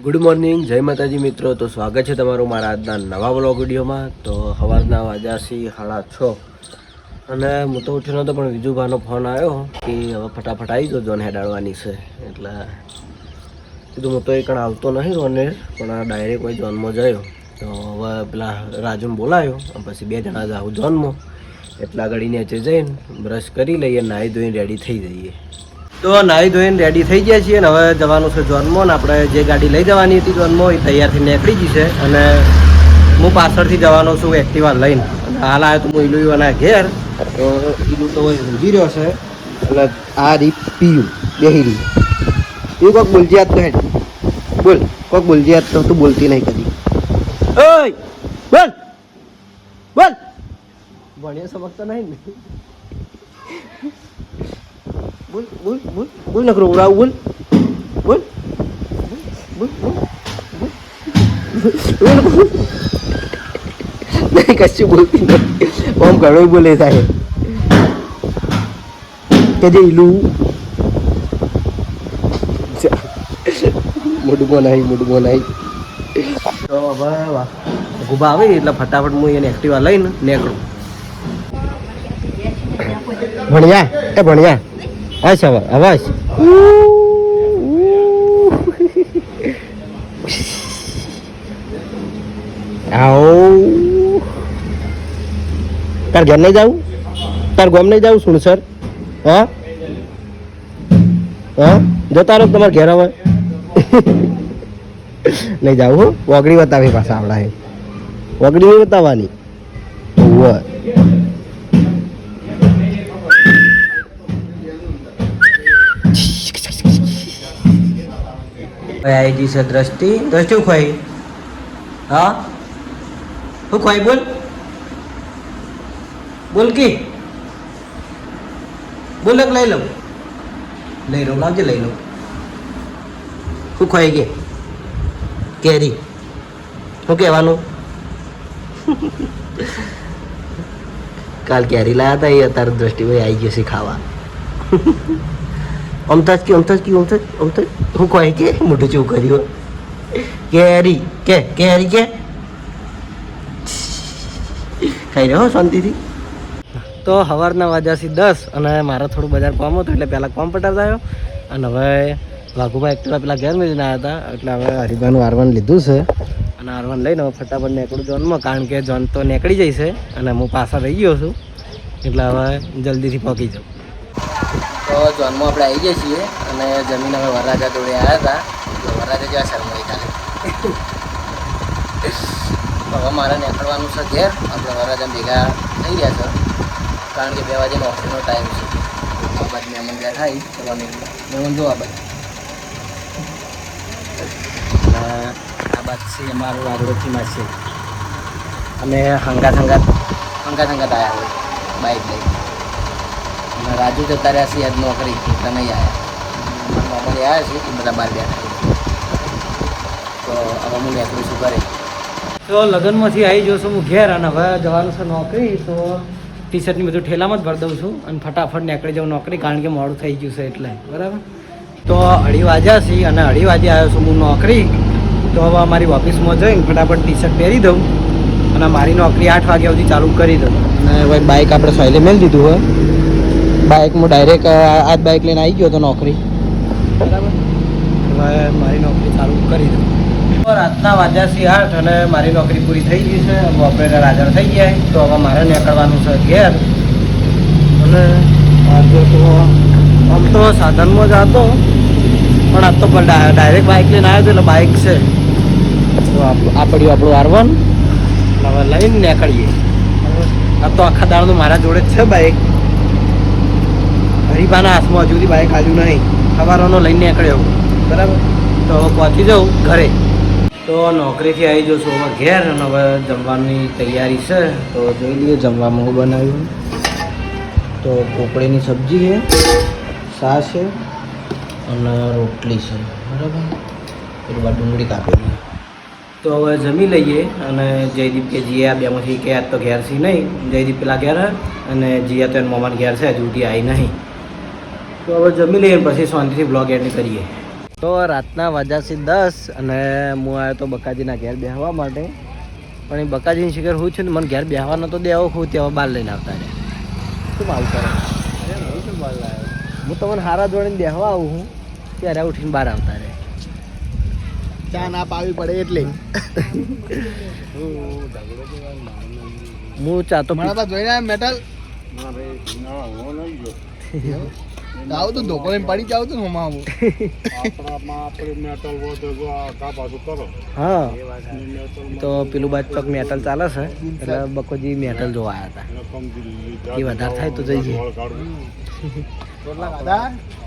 Good morning જય માતાજી મિત્રો. તો સ્વાગત છે તમારું મારા આજના નવા બ્લોગ વિડીયોમાં. તો સવારના વાજાસી સાડા છ. અને હું તો ઉઠ્યો નહોતો પણ વિજુભાનો ફોન આવ્યો કે હવે ફટાફટ આવી ગયો જોને હેડાડવાની છે. એટલે કીધું હું તો એ કણ આવતો નહીં રોને, પણ આ ડાયરેક્ટ કોઈ જોનમાં જયો. તો હવે પેલા રાજુને બોલાયો પછી બે જણા જ આવું જોનમાં. એટલા ઘડી નીચે જઈને બ્રશ કરી લઈએ નાહી ધોઈને રેડી થઈ જઈએ. તો નાહી ધોઈને રેડી થઈ ગયા છીએ ને હવે જવાનું છે જોનમાં આપણે જે ગાડી લઈ જવાની હતી જોનમાં એ તૈયારથી નીકળી ગઈ છે અને હું પાછળથી જવાનો છું એક્ટિવા લઈને. હાલ આવ્યો તો હું અને ઘેર. તો ઇલુ તો ઊંઘી રહ્યો છે. અને આ રી પીયું બેહી રહી. એ કોઈક બોલજીયાત તો હેડ. બોલ કોઈક બોલજીયાત તો તું બોલતી નહીં કદી. ઓય બોલ બોલ. ભણ્યા સમજતો નહીં ને? બોલ બોલ બોલ બોલ નકરો ઉડાવ બોલ. બોલ. બોલ બોલ. બોલ બોલ નહીં કશું બોલતી નથી. ઓમ ઘણો બોલે થાય કે જે ઈલું. મુડમાં નહીં મુડમાં નહીં તો હવે ગુબા આવે એટલે ફટાફટ હું એને એક્ટિવા લઈને નીકળું. ભણ્યા? એ ભણ્યા? અસ હવે અવાજ આવો તાર ઘર નહીં જાવું તાર ગોમ નહીં જાવું સર હા? હા? જતા રહો તમારે ઘેર હવે નહીં જાવું હો? વગડી બતાવી પાછા આપણા એ વગડી નહીં બતાવવાની. આવી ગઈ છે દ્રષ્ટિ. દ્રષ્ટિ હું ખોઈ હા? હું ખોઈ બોલ? બોલ કી? બોલ એક લઈ લઉં. લઈ લઉં, લાવજે લઈ લઉં. શું ખોઈ કે કેરી. શું કહેવાનું? કાલ કેરી લાયા હતા એ અત્યારે દ્રષ્ટિભાઈ આવી ગયો છે ખાવા. અમથાજ કે, અમતાજ કે, અમતાજ અમતાજ. હું કહે કે મોઢું ચેવું કર્યું કેરી કે કેરી કે ખાઈ રહ્યો શાંતિથી? તો સવારના વાગ્યાથી દસ અને મારે થોડું બજાર કામ હતું એટલે પહેલાં કોમ પટાવતા આવ્યો. અને હવે વાઘુભાઈ એકટલા પેલા ઘેર મેળીને આવ્યા હતા, એટલે હવે હરિભાઈનું આરવન લીધું છે. અને આરવન લઈને હવે ફટાફટ નીકળું જોનમાં કારણ કે જોન તો નીકળી જાય છે અને હું પાછા રહી ગયો છું. એટલે હવે જલ્દીથી પહોંચી જાઉં. તો જોનમાં આપણે આવી ગયા છીએ અને જમીન અમે વરરાજા જોડે આવ્યા હતા. વરરાજા જેવા શરમાઈ કાલે હવે મારે નીકળવાનું છે ઘેર. આપણે વરરાજા ભેગા થઈ ગયા છે. કારણ કે બે વાગે નોકરીનો ટાઈમ છે. આ બાદ મહેમાન બેઠા આવી ચલો મહેમાન જોવા બાજુ આ બાદ છે અમારું આગળથીમાં છે અમે હંગાત હંગાત હંગાત હંગાત આવ્યા હોય બાઈક લઈ અને રાજુ જતા રહ્યા છીએ આજ નોકરી એટલે નહીં આવ્યા નોકરી આવ્યા છીએ એ બધા બહાર બેઠા તો હવે હું નીકળું છું ઘરે. તો લગ્નમાંથી આવી જઉં છું હું ઘેર અને હવે જવાનું છે નોકરી તો ટી શર્ટની બધું ઠેલામાં જ ભરી દઉં છું અને ફટાફટ નીકળી જાઉં નોકરી કારણ કે મોડું થઈ ગયું છે એટલે. બરાબર? તો અઢી વાગ્યા છે અને અઢી વાગે આવ્યો છું હું નોકરી. તો હવે અમારી ઓફિસમાં જઈને ફટાફટ ટી શર્ટ પહેરી દઉં અને મારી નોકરી આઠ વાગ્યા સુધી ચાલુ કરી દઉં. અને હવે બાઇક આપણે સોયલે મેળ દીધું હોય. બાઇકમાં ડાયરેક્ટ આ જ બાઇક લઈને આવી ગયો હતો નોકરી. બરાબર? હવે મારી નોકરી ચાલુ કરી દઉં. રાતના રાતના વાગ્યાથી આઠ અને મારી નોકરી પૂરી થઈ ગઈ છે. હવે ઓપરેટર હાજર થઈ ગયા તો હવે મારે નીકળવાનું છે ઘેર. અને આજે તો આમ તો સાધનમાં જ હતો પણ આજ તો ડાયરેક્ટ બાઇક લઈને આવ્યો એટલે બાઇક છે. તો આપડ્યું આપણું આર વન હવે લઈને નીકળીએ. આ તો આખા દાડનું મારા જોડે જ છે બાઇક. હરીફાના હાથમાં હજુ સુધી બાઇક આવ્યું નહીં. સવારનો લઈને નીકળ્યો બરાબર? તો હવે પહોંચી જાઉં ઘરે. તો નોકરીથી આવી જાઉં છું. હવે ઘેર અને હવે જમવાની તૈયારી છે. તો જોઈ લઈએ જમવામાં હું બનાવ્યું. તો કોકડીની સબ્જી છે છાશ છે અને રોટલી છે. બરાબર? પેલી વાર ડુંગળી કાપેલી. તો હવે જમી લઈએ અને જયદીપ કે જીયા બેમાંથી કે આજ તો ઘેર છે નહીં. જયદીપ પેલા ઘેર અને જીયા તો એના મમાન ઘેર છે, હજુ સુધી આવી નહીં. તો હવે જમી લઈએ પછી શાંતિથી બ્લોગ એડ કરીએ. તો રાતના વાજા છે દસ અને હું આવ્યો તો બકાજીના ઘેર બેહવા માટે. પણ એ બકાજીની શિખર હું છું ને મને ઘેર બેહવાનો તો દેવો હું ત્યાં બહાર લઈને આવતા રહે શું આવું કરે? હું તમને હારા જોડીને બેહવા આવું હું ત્યારે ઉઠીને બહાર આવતા રહે ચા ના પાવી પડે એટલે. હું ચા તો જોઈને મેટલ. આવું તો ધોકો લઈને પડી જાવ તો હોમાં આવું. હા. તો પેલું બાદ ચોક મેટલ ચાલે છે. એટલે બકોજી મેટલ જોવા આવ્યા હતા. એ વધારે થાય તો જઈએ.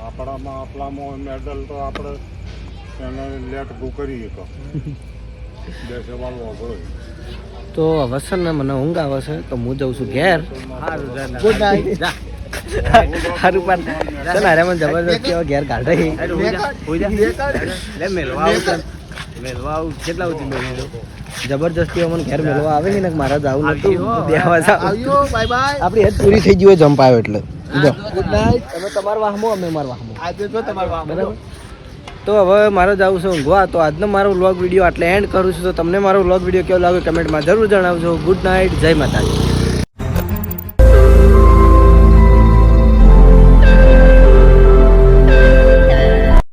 આપણામાં આપણામાં મેડલ તો આપણે એને લેટ બુક કરીએ તો તો હવે છે ને મને ઊંઘ આવે છે તો હું જઉં છું ઘેર. ગુડ નાઇટ સારું પણ ચાલ અરે મને જબરદસ્ત હવે ઘેર કાઢે જબરજસ્તી મને ઘેર મેળવા આવે છે ને મારા જવું નતું. દેવા આપણી હેડ પૂરી થઈ જમ્પ આવ્યો એટલે. ગુડ નાઇટ તમે તમારા વાહમો અમે મારા વાહમો. આજે જો તમારું વામ બરાબર? તો હવે મારે જવું છે ઊંઘવા. તો આજનો મારો વ્લોગ વીડિયો આટલે એન્ડ કરું છું. તો તમને મારો વ્લોગ વીડિયો કેવો લાગ્યો કમેન્ટમાં જરૂર જણાવજો. ગુડ નાઇટ જય માતાજી.